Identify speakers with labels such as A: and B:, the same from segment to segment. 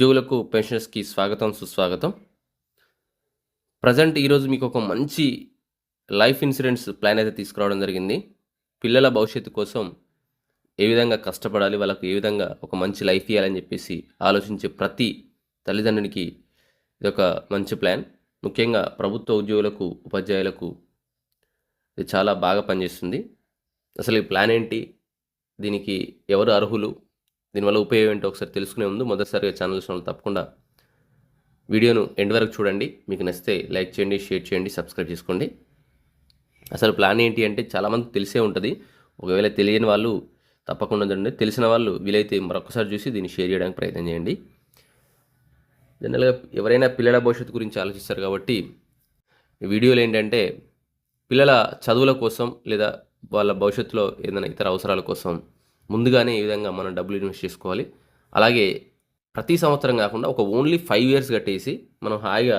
A: ఉద్యోగులకు పెన్షనర్స్కి స్వాగతం సుస్వాగతం. ప్రజెంట్ ఈరోజు మీకు ఒక మంచి లైఫ్ ఇన్సూరెన్స్ ప్లాన్ అయితే తీసుకురావడం జరిగింది. పిల్లల భవిష్యత్తు కోసం ఏ విధంగా కష్టపడాలి వాళ్ళకు ఏ విధంగా ఒక మంచి లైఫ్ ఇవ్వాలని చెప్పేసి ఆలోచించే ప్రతి తల్లిదండ్రునికి ఇది ఒక మంచి ప్లాన్. ముఖ్యంగా ప్రభుత్వ ఉద్యోగులకు ఉపాధ్యాయులకు ఇది చాలా బాగా పనిచేస్తుంది. అసలు ఈ ప్లాన్ ఏంటి? దీనికి ఎవరు అర్హులు? దీనివల్ల ఉపయోగం ఏంటో ఒకసారి తెలుసుకునే ముందు మొదటిసారిగా ఛానల్స్ వాళ్ళు తప్పకుండా వీడియోను ఎండ్ వరకు చూడండి. మీకు నచ్చితే లైక్ చేయండి షేర్ చేయండి సబ్స్క్రైబ్ చేసుకోండి. అసలు ప్లాన్ ఏంటి అంటే చాలామంది తెలిసే ఉంటుంది. ఒకవేళ తెలియని వాళ్ళు తప్పకుండా చూడండి. తెలిసిన వాళ్ళు వీలైతే మరొకసారి చూసి దీన్ని షేర్ చేయడానికి ప్రయత్నం చేయండి. జనరల్గా ఎవరైనా పిల్లల భవిష్యత్తు గురించి ఆలోచిస్తారు కాబట్టి వీడియోలు ఏంటంటే పిల్లల చదువుల కోసం లేదా వాళ్ళ భవిష్యత్తులో ఏదైనా ఇతర అవసరాల కోసం ముందుగానే ఈ విధంగా మనం డబ్బులు ఇన్వెస్ట్ చేసుకోవాలి. అలాగే ప్రతి సంవత్సరం కాకుండా ఒక ఓన్లీ ఫైవ్ ఇయర్స్ కట్టేసి మనం హాయిగా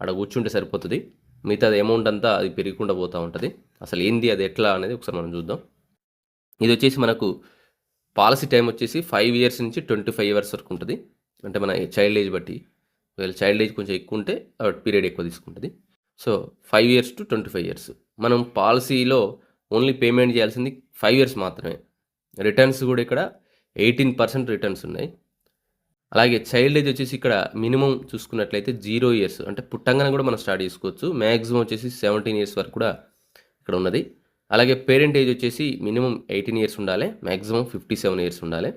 A: అక్కడ కూర్చుంటే సరిపోతుంది. మిగతా అమౌంట్ అంతా అది పెరిగకుండా పోతూ ఉంటుంది. అసలు ఏంది అది ఎట్లా అనేది ఒకసారి మనం చూద్దాం. ఇది వచ్చేసి మనకు పాలసీ టైం వచ్చేసి ఫైవ్ ఇయర్స్ నుంచి ట్వంటీ ఫైవ్ ఇయర్స్ వరకు ఉంటుంది. అంటే మన చైల్డ్ ఏజ్ బట్టి ఒకవేళ చైల్డ్ ఏజ్ కొంచెం ఎక్కువ ఉంటే పీరియడ్ ఎక్కువ తీసుకుంటుంది. So five years to twenty five years. మనం పాలసీలో ఓన్లీ పేమెంట్ చేయాల్సింది ఫైవ్ ఇయర్స్ మాత్రమే. రిటర్న్స్ కూడా ఇక్కడ ఎయిటీన్ పర్సెంట్ రిటర్న్స్ ఉన్నాయి. అలాగే చైల్డ్ ఏజ్ వచ్చేసి ఇక్కడ మినిమం చూసుకున్నట్లయితే జీరో ఇయర్స్ అంటే పుట్టంగానే కూడా మనం స్టార్ట్ చేసుకోవచ్చు. మ్యాక్సిమం వచ్చేసి సెవెంటీన్ ఇయర్స్ వరకు కూడా ఇక్కడ ఉన్నది. అలాగే పేరెంట్ ఏజ్ వచ్చేసి మినిమం ఎయిటీన్ ఇయర్స్ ఉండాలి మ్యాక్సిమం ఫిఫ్టీ సెవెన్ ఇయర్స్ ఉండాలి.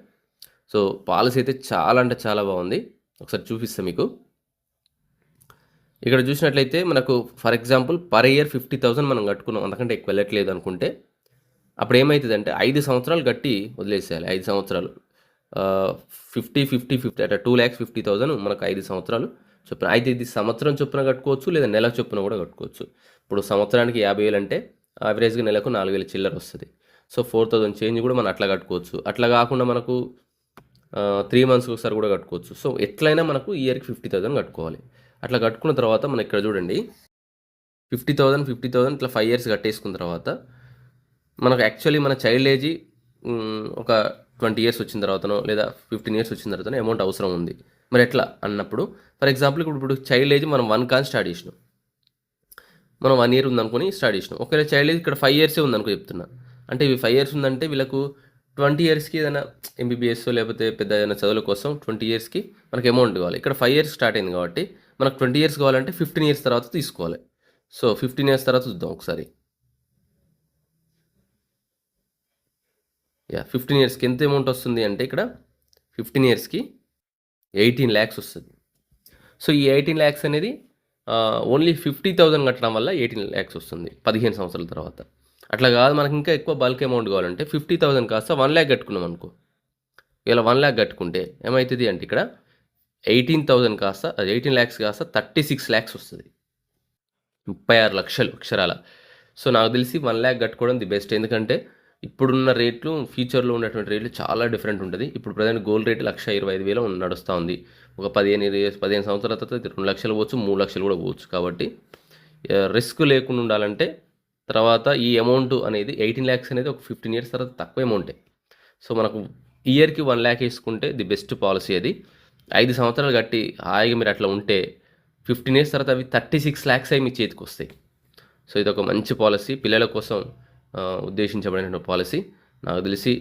A: సో పాలసీ అయితే చాలా అంటే చాలా బాగుంది. ఒకసారి చూపిస్తాను మీకు. ఇక్కడ చూసినట్లయితే మనకు for example per year fifty thousand మనం కట్టుకున్నాం అంతకంటే ఎక్కువ వెళ్ళట్లేదు అనుకుంటే అప్పుడు ఏమవుతుందంటే ఐదు సంవత్సరాలు కట్టి వదిలేసేయాలి ఐదు సంవత్సరాలు. ఫిఫ్టీ ఫిఫ్టీ ఫిఫ్టీ అంటే టూ ల్యాక్స్ ఫిఫ్టీ థౌసండ్ మనకు ఐదు సంవత్సరాలు చొప్పున అయితే ఇది సంవత్సరం చొప్పున కట్టుకోవచ్చు లేదా నెల చొప్పున కూడా కట్టుకోవచ్చు. ఇప్పుడు సంవత్సరానికి యాభై వేలు అంటే యావరేజ్గా నెలకు నాలుగు వేల చిల్లర వస్తుంది. సో ఫోర్ థౌసండ్ చేంజ్ కూడా మనం అట్లా కట్టుకోవచ్చు. అట్లా కాకుండా మనకు త్రీ మంత్స్కి ఒకసారి కూడా కట్టుకోవచ్చు. సో ఎట్లయినా మనకు ఇయర్కి ఫిఫ్టీ థౌసండ్ కట్టుకోవాలి. అట్లా కట్టుకున్న తర్వాత మనం ఇక్కడ చూడండి ఫిఫ్టీ థౌసండ్ ఫిఫ్టీ థౌసండ్ ఇట్లా ఫైవ్ ఇయర్స్ కట్టేసుకున్న తర్వాత మనకు యాక్చువల్లీ మన చైల్డ్ ఏజ్ ఒక ట్వంటీ ఇయర్స్ వచ్చిన తర్వాతనో లేదా ఫిఫ్టీన్ ఇయర్స్ వచ్చిన తర్వాతనో అమౌంట్ అవసరం ఉంది. మరి ఎట్లా అన్నప్పుడు ఫర్ ఎగ్జాంపుల్ ఇప్పుడు ఇప్పుడు చైల్డ్ ఏజ్ మనం వన్ కాన్ స్టార్ట్ చేసినాం. మనం వన్ ఇయర్ ఉందనుకొని స్టార్ట్ చేసినాం. ఒకవేళ చైల్డ్ ఏజ్ ఇక్కడ ఫైవ్ ఇయర్సే ఉందనుకో చెప్తున్నా. అంటే ఇవి ఫైవ్ ఇయర్స్ ఉందంటే వీళ్ళకు ట్వంటీ ఇయర్స్కి ఏదైనా ఎంబీబీఎస్ లేకపోతే పెద్ద ఏదైనా చదువుల కోసం ట్వంటీ ఇయర్స్కి మనకి అమౌంట్ కావాలి. ఇక్కడ ఫైవ్ ఇయర్స్ స్టార్ట్ అయింది కాబట్టి మనకు ట్వంటీ ఇయర్స్ కావాలంటే ఫిఫ్టీన్ ఇయర్స్ తర్వాత తీసుకోవాలి. సో ఫిఫ్టీన్ ఇయర్స్ తర్వాత చూద్దాం ఒకసారి. యా ఫిఫ్టీన్ ఇయర్స్కి ఎంత అమౌంట్ వస్తుంది అంటే ఇక్కడ ఫిఫ్టీన్ ఇయర్స్కి ఎయిటీన్ ల్యాక్స్ వస్తుంది. సో ఈ ఎయిటీన్ ల్యాక్స్ అనేది ఓన్లీ ఫిఫ్టీ థౌజండ్ కట్టడం వల్ల ఎయిటీన్ ల్యాక్స్ వస్తుంది పదిహేను సంవత్సరాల తర్వాత. అట్లా కాదు మనకి ఇంకా ఎక్కువ బల్క్ అమౌంట్ కావాలంటే ఫిఫ్టీ థౌజండ్ కాస్త వన్ ల్యాక్ కట్టుకున్నాం అనుకో. ఇలా వన్ ల్యాక్ కట్టుకుంటే ఏమవుతుంది అంటే ఇక్కడ ఎయిటీన్ థౌజండ్ కాస్త ఎయిటీన్ ల్యాక్స్ కాస్త థర్టీ సిక్స్ ల్యాక్స్ వస్తుంది. ముప్పై ఆరు లక్షలు అక్షరాల. సో నాకు తెలిసి వన్ ల్యాక్ కట్టుకోవడం ది బెస్ట్ ఎందుకంటే ఇప్పుడున్న రేట్లు ఫ్యూచర్లో ఉన్నటువంటి రేట్లు చాలా డిఫరెంట్ ఉంటుంది. ఇప్పుడు ప్రజెంట్ గోల్డ్ రేట్ లక్ష ఇరవై ఐదు వేల నడుస్తూ ఉంది. ఒక పదిహేను ఇరవై పదిహేను సంవత్సరాల తర్వాత రెండు లక్షలు పోవచ్చు మూడు లక్షలు కూడా పోవచ్చు. కాబట్టి రిస్క్ లేకుండా ఉండాలంటే తర్వాత ఈ అమౌంట్ అనేది ఎయిటీన్ ల్యాక్స్ అనేది ఒక ఫిఫ్టీన్ ఇయర్స్ తర్వాత తక్కువ అమౌంటే సో మనకు ఇయర్కి వన్ ల్యాక్ వేసుకుంటే ది బెస్ట్ పాలసీ అది. ఐదు సంవత్సరాలు కట్టి హాయిగా మీరు అట్లా ఉంటే ఫిఫ్టీన్ ఇయర్స్ తర్వాత అవి థర్టీ సిక్స్ ల్యాక్స్ అవి మీ చేతికి వస్తాయి. సో ఇది ఒక మంచి పాలసీ పిల్లల కోసం ఉద్దేశించబడిన పాలసీ. నాకు తెలిసి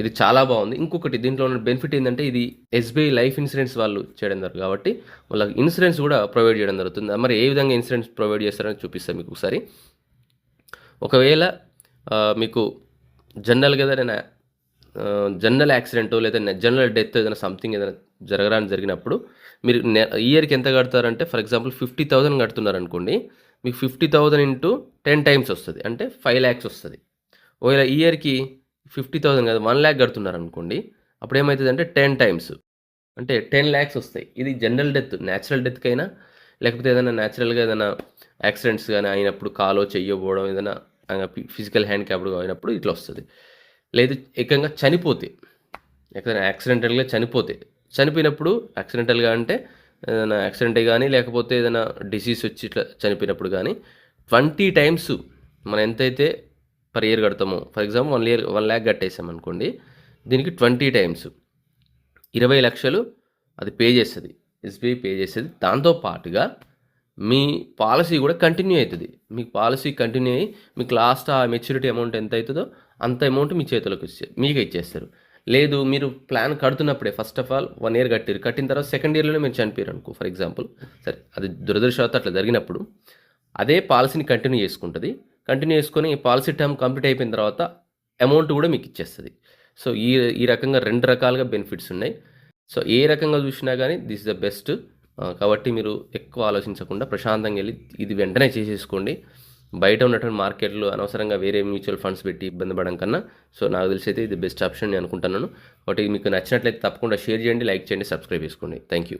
A: ఇది చాలా బాగుంది. ఇంకొకటి దీంట్లో ఉన్న బెనిఫిట్ ఏంటంటే ఇది ఎస్బీఐ లైఫ్ ఇన్సూరెన్స్ వాళ్ళు చేయడం జరుగుతుంది కాబట్టి వాళ్ళకి ఇన్సూరెన్స్ కూడా ప్రొవైడ్ చేయడం జరుగుతుంది. మరి ఏ విధంగా ఇన్సూరెన్స్ ప్రొవైడ్ చేస్తారని చూపిస్తాను మీకు ఒకసారి. ఒకవేళ మీకు జనరల్గా ఏదైనా జనరల్ యాక్సిడెంట్ లేదా జనరల్ డెత్ ఏదైనా సంథింగ్ ఏదైనా జరగడానికి జరిగినప్పుడు మీరు ఇయర్కి ఎంత కడతారంటే ఫర్ ఎగ్జాంపుల్ ఫిఫ్టీ థౌసండ్ కడుతున్నారు అనుకోండి మీకు fifty thousand into ten times వస్తుంది. అంటే ఫైవ్ ల్యాక్స్ వస్తుంది. ఒకవేళ ఇయర్కి ఫిఫ్టీ థౌసండ్ కాదు వన్ ల్యాక్ కడుతున్నారు అనుకోండి అప్పుడు ఏమవుతుంది అంటే టెన్ టైమ్స్. అంటే టెన్ ల్యాక్స్ వస్తాయి. ఇది జనరల్ డెత్ న్యాచురల్ డెత్కైనా లేకపోతే ఏదైనా న్యాచురల్గా ఏదైనా యాక్సిడెంట్స్ కానీ అయినప్పుడు కాలో చెయ్యబోవడం ఏదైనా ఫిజికల్ హ్యాండ్ క్యాప్డ్ అయినప్పుడు ఇట్లా వస్తుంది. లేదు ఏకంగా చనిపోతే ఎక్కడైనా యాక్సిడెంటల్గా చనిపోతే చనిపోయినప్పుడు యాక్సిడెంటల్గా అంటే ఏదైనా యాక్సిడెంట్ కానీ లేకపోతే ఏదైనా డిసీజ్ వచ్చి ఇట్లా చనిపోయినప్పుడు కానీ ట్వంటీ టైమ్స్ మనం ఎంతైతే per year కడతామో for example one year one lakh కట్టేసాం అనుకోండి దీనికి ట్వంటీ టైమ్స్. ఇరవై లక్షలు అది పే చేస్తుంది. ఎస్బీఐ పే చేస్తుంది. దాంతో పాటుగా మీ పాలసీ కూడా కంటిన్యూ అవుతుంది. మీకు పాలసీ కంటిన్యూ అయ్యి మీకు లాస్ట్ ఆ మెచ్యూరిటీ అమౌంట్ ఎంత అవుతుందో అంత అమౌంట్ మీ చేతిలోకి ఇచ్చే మీకు ఇచ్చేస్తారు. లేదు మీరు plan కడుతున్నప్పుడే first of all one year కట్టారు. కట్టిన తర్వాత సెకండ్ ఇయర్లోనే మీరు చనిపోయారు అనుకో ఫర్ ఎగ్జాంపుల్ సరే అది దురదృష్టవత అట్లా జరిగినప్పుడు అదే పాలసీని కంటిన్యూ చేసుకుంటుంది. కంటిన్యూ చేసుకొని ఈ పాలసీ టర్మ్ కంప్లీట్ అయిపోయిన తర్వాత అమౌంట్ కూడా మీకు ఇచ్చేస్తుంది. సో ఈ ఈ రకంగా రెండు రకాలుగా బెనిఫిట్స్ ఉన్నాయి. సో ఏ రకంగా చూసినా కానీ దిస్ ఇస్ ద బెస్ట్ కాబట్టి మీరు ఎక్కువ ఆలోచించకుండా ప్రశాంతంగా వెళ్ళి ఇది వెంటనే చేసేసుకోండి. బయట ఉన్నటువంటి మార్కెట్లో అనవసరంగా వేరే మ్యూచువల్ ఫండ్స్ పెట్టి ఇబ్బంది పడడం కన్నా సో నాకు తెలిసి అయితే ఇది బెస్ట్ ఆప్షన్ నేను అనుకుంటున్నాను. ఒకటి మీకు నచ్చినట్లయితే తప్పకుండా షేర్ చేయండి లైక్ చేయండి సబ్స్క్రైబ్ చేసుకోండి. Thank you.